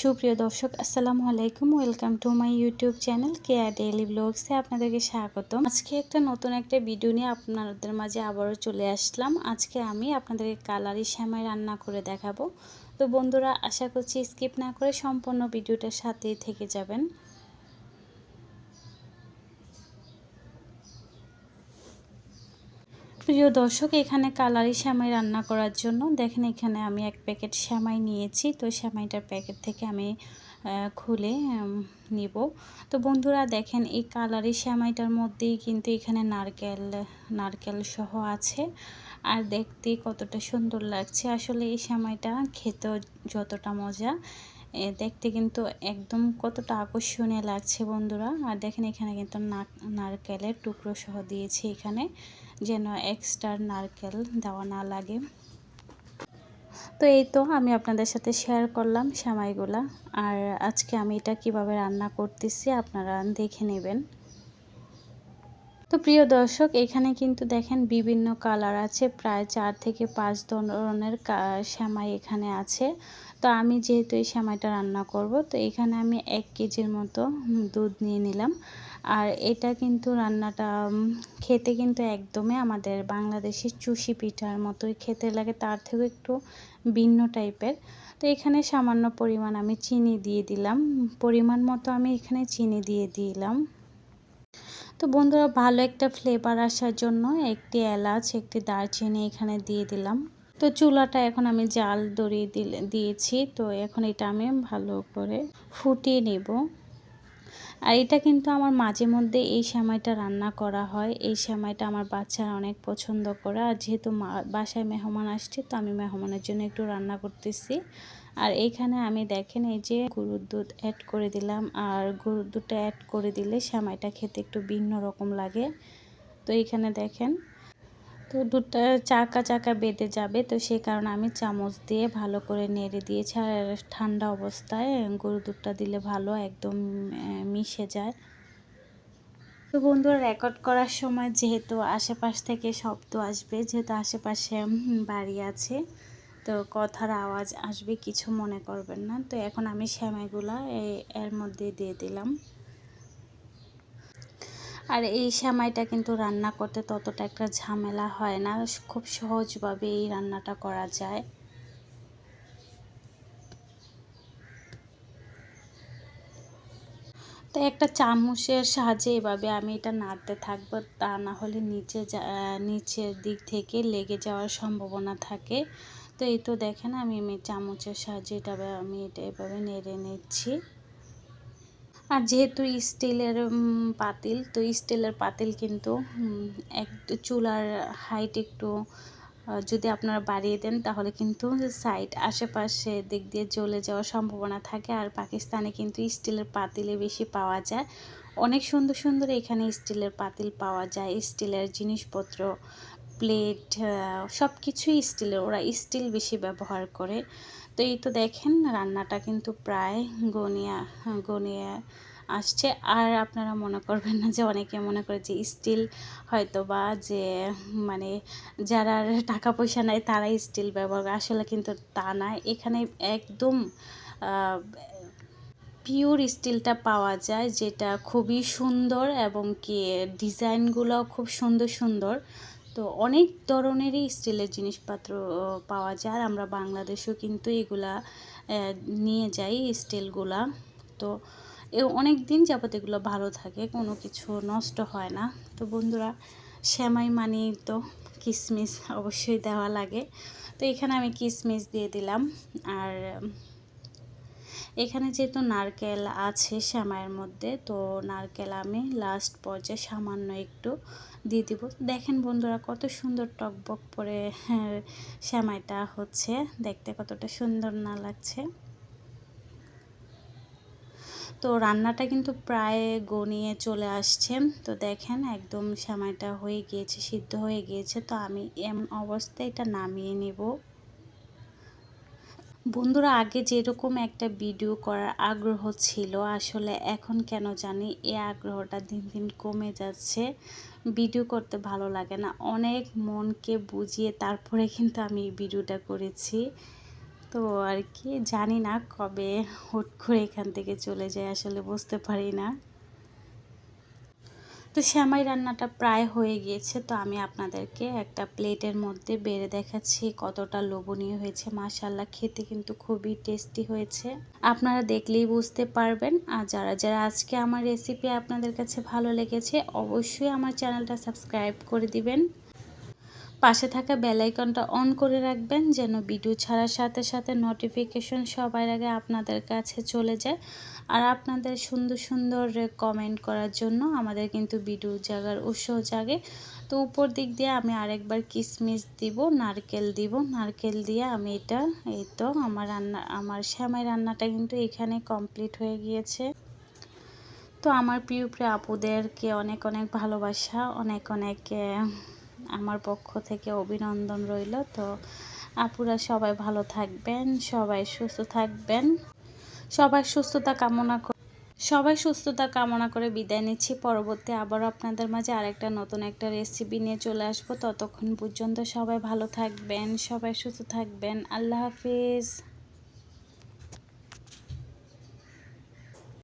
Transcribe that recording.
সুপ্রিয় দর্শক, আসসালামু আলাইকুম। Welcome to my YouTube channel care daily ব্লগসে আপনাদেরকে স্বাগতম। আজকে একটা নতুন একটা ভিডিও নিয়ে আপনাদের মাঝে আবারও চলে আসলাম। আজকে আমি আপনাদেরকে কালারি শ্যামাই রান্না করে দেখাবো। তো বন্ধুরা, আশা করছি স্কিপ না করে সম্পূর্ণ ভিডিওটার সাথেই থেকে যাবেন। প্রিয় দর্শক, এখানে কালারি শ্যামাই রান্না করার জন্য দেখেন এখানে আমি এক প্যাকেট শ্যামাই নিয়েছি। তো শ্যামাইটার প্যাকেট থেকে আমি খুলে নিব। তো বন্ধুরা দেখেন এই কালারি শ্যামাইটার মধ্যেই কিন্তু এখানে নারকেল নারকেল সহ আছে। আর দেখতে কতটা সুন্দর লাগছে। আসলে এই শ্যামাইটা খেতেও যতটা মজা দেখতে কিন্তু একদম কতটা আকর্ষণীয় লাগছে বন্ধুরা। আর দেখেন এখানে কিন্তু নারকেলের টুকরো সহ দিয়েছি এখানে। যেন এক্সট্রা নারকেল দেওয়া না লাগে। তো এই তো আমি আপনাদের সাথে শেয়ার করলাম সামাইগুলা আর আজকে আমি এটা কীভাবে রান্না করতেছি আপনারা দেখে নেবেন। তো প্রিয় দর্শক, এখানে কিন্তু দেখেন বিভিন্ন কালার আছে, প্রায় চার থেকে পাঁচ ধরনের শ্যামাই এখানে আছে। তো আমি যেহেতু এই শ্যামাইটা রান্না করব, তো এখানে আমি এক কেজির মতো দুধ নিয়ে নিলাম। আর এটা কিন্তু রান্নাটা খেতে কিন্তু একদমই আমাদের বাংলাদেশের চুষি পিঠার মতোই খেতে লাগে। তার থেকেও একটু ভিন্ন টাইপের। তো এখানে সামান্য পরিমাণ আমি চিনি দিয়ে দিলাম। পরিমাণ মতো আমি এখানে চিনি দিয়ে দিলাম। তো বন্ধুরা, ভালো একটা ফ্লেভার আসার জন্য একটি এলাচ, একটি দারচিনি এখানে দিয়ে দিলাম। তো চুলাটা এখন আমি জাল দড়িয়ে দিয়েছি। তো এখন এটা আমি ভালো করে ফুটিয়ে নেব। আর এটা কিন্তু আমার মাঝে মধ্যে এই সময়টা রান্না করা হয়। এই সময়টা আমার বাচ্চারা অনেক পছন্দ করে। আর যেহেতু বাসায় মেহমান আসছে, তো আমি মেহমানের জন্য একটু রান্না করতেছি। আর এইখানে আমি দেখেন, এই যে গরুর দুধ অ্যাড করে দিলাম। আর গরুর দুধটা অ্যাড করে দিলে শ্যামাইটা খেতে একটু ভিন্ন রকম লাগে। তো এইখানে দেখেন তো দুধটা চাকা চাকা বেঁধে যাবে, তো সেই কারণে আমি চামচ দিয়ে ভালো করে নেড়ে দিয়েছি। আর ঠান্ডা অবস্থায় গরুর দুধটা দিলে ভালো একদম মিশে যায়। তো বন্ধুরা রেকর্ড করার সময় যেহেতু আশেপাশ থেকে শব্দ আসবে, যেহেতু আশেপাশে বাড়ি আছে, তো কথার আওয়াজ আসবে, কিছু মনে করবেন না। তো এখন আমি শ্যামাইগুলা এর মধ্যে দিয়ে দিলাম। আর এই শ্যামাইটা কিন্তু রান্না করতে ততটা একটা ঝামেলা হয় না। খুব সহজভাবে এই রান্নাটা করা যায়। তো একটা চামচের সাহায্যে এভাবে আমি এটা নাড়তে থাকব, তা না হলে নিচে নিচের দিক থেকে লেগে যাওয়ার সম্ভাবনা থাকে। তো এই তো দেখেন আমি চামচের সাহায্যে এটা আমি এটা এভাবে নেড়ে নিচ্ছি। আর যেহেতু স্টিলের পাতিল, তো স্টিলের পাতিল কিন্তু এক চুলার হাইট একটু যদি আপনারা বাড়িয়ে দেন তাহলে কিন্তু সাইড আশেপাশে দিক দিয়ে জ্বলে যাওয়ার সম্ভাবনা থাকে। আর পাকিস্তানে কিন্তু স্টিলের পাতিলে বেশি পাওয়া যায়। অনেক সুন্দর সুন্দর এখানে স্টিলের পাতিল পাওয়া যায়। স্টিলের জিনিসপত্র প্লেট সব কিছুই স্টিলের। ওরা স্টিল বেশি ব্যবহার করে। তো এই তো দেখেন, রান্নাটা কিন্তু প্রায় গনিয়া গনিয়া আসছে। আর আপনারা মনে করবেন না যে অনেকে মনে করে যে স্টিল হয়তো বা যে মানে যারা টাকা পয়সা নেয় তারাই স্টিল ব্যবহার করে। আসলে কিন্তু তা না। এখানে একদম পিওর স্টিলটা পাওয়া যায় যেটা খুবই সুন্দর এবং কি ডিজাইনগুলো খুব সুন্দর সুন্দর। তো অনেক ধরনেরই স্টিলের জিনিসপত্র পাওয়া যায় আমরা বাংলাদেশেও কিন্তু এগুলা নিয়ে যাই স্টিলগুলা। তো অনেক দিন যাবত এগুলো ভালো থাকে, কোনো কিছু নষ্ট হয় না। তো বন্ধুরা শ্যামাই মানি তো কিশমিশ অবশ্যই দেওয়া লাগে। তো এখানে আমি কিশমিশ দিয়ে দিলাম। আর এখানে যেহেতু নারকেল আছে শ্যামাইয়ের মধ্যে তো নারকেল আমি লাস্ট পর্যায়ে সামান্য একটু দিয়ে দিব। দেখেন বন্ধুরা কত সুন্দর টকবক করে হ্যাঁ, শ্যামাইটা হচ্ছে। দেখতে কতটা সুন্দর না লাগছে। তো রান্নাটা কিন্তু প্রায় গনিয়ে চলে আসছে। তো দেখেন একদম শ্যামাইটা হয়ে গিয়েছে সিদ্ধ হয়ে গিয়েছে। তো আমি এমন অবস্থায় এটা নামিয়ে নেব। বন্ধুরা, আগে যেরকম একটা ভিডিও করার আগ্রহ ছিল, আসলে এখন কেন জানি এই আগ্রহটা দিন দিন কমে যাচ্ছে। ভিডিও করতে ভালো লাগে না, অনেক মনকে বুঝিয়ে তারপরে কিন্তু আমি এই ভিডিওটা করেছি। তো তো আর কি, জানি না কবে হুট করে এখান থেকে চলে যায়, আসলে বুঝতে পারি না। তো শ্যামাই রান্নাটা প্রায় হয়ে গিয়েছে, তো আমি আপনাদেরকে একটা প্লেটের মধ্যে বেড়ে দেখাচ্ছি কতটা লোভনীয় হয়েছে। মাশাল্লাহ খেতে কিন্তু খুবই টেস্টি হয়েছে। আপনারা দেখলেই বুঝতে পারবেন। আর যারা যারা আজকে আমার রেসিপি আপনাদের কাছে ভালো লেগেছে, অবশ্যই আমার চ্যানেলটা সাবস্ক্রাইব করে দিবেন। পাশে থাকা বেলাইকনটা অন করে রাখবেন, যেন ভিডিও ছাড়ার সাথে সাথে নোটিফিকেশন সবার আগে আপনাদের কাছে চলে যায়। আর আপনাদের সুন্দর সুন্দর কমেন্ট করার জন্য আমাদের কিন্তু ভিডিও জাগার উৎসাহ জাগে। তো উপর দিক দিয়ে আমি আরেকবার কিশমিশ দিব, নারকেল দিব। নারকেল দিয়ে আমি এটা, এই তো আমার রান্না, আমার শ্যামাই রান্নাটা কিন্তু এখানে কমপ্লিট হয়ে গিয়েছে। তো আমার প্রিয় প্রিয় আপুদেরকে অনেক অনেক ভালোবাসা, অনেক অনেক আমার পক্ষ থেকে অভিনন্দন রইল। তো আপুরা সবাই ভালো থাকবেন, সবাই সুস্থ থাকবেন। সবাই সুস্থতা কামনা সবাই সুস্থতা কামনা করে বিদায় নিচ্ছি। পরবর্তী আবারও আপনাদের মাঝে আরেকটা নতুন একটা রেসিপি নিয়ে চলে আসব। ততক্ষণ পর্যন্ত সবাই ভালো থাকবেন, সবাই সুস্থ থাকবেন। আল্লাহ হাফিজ।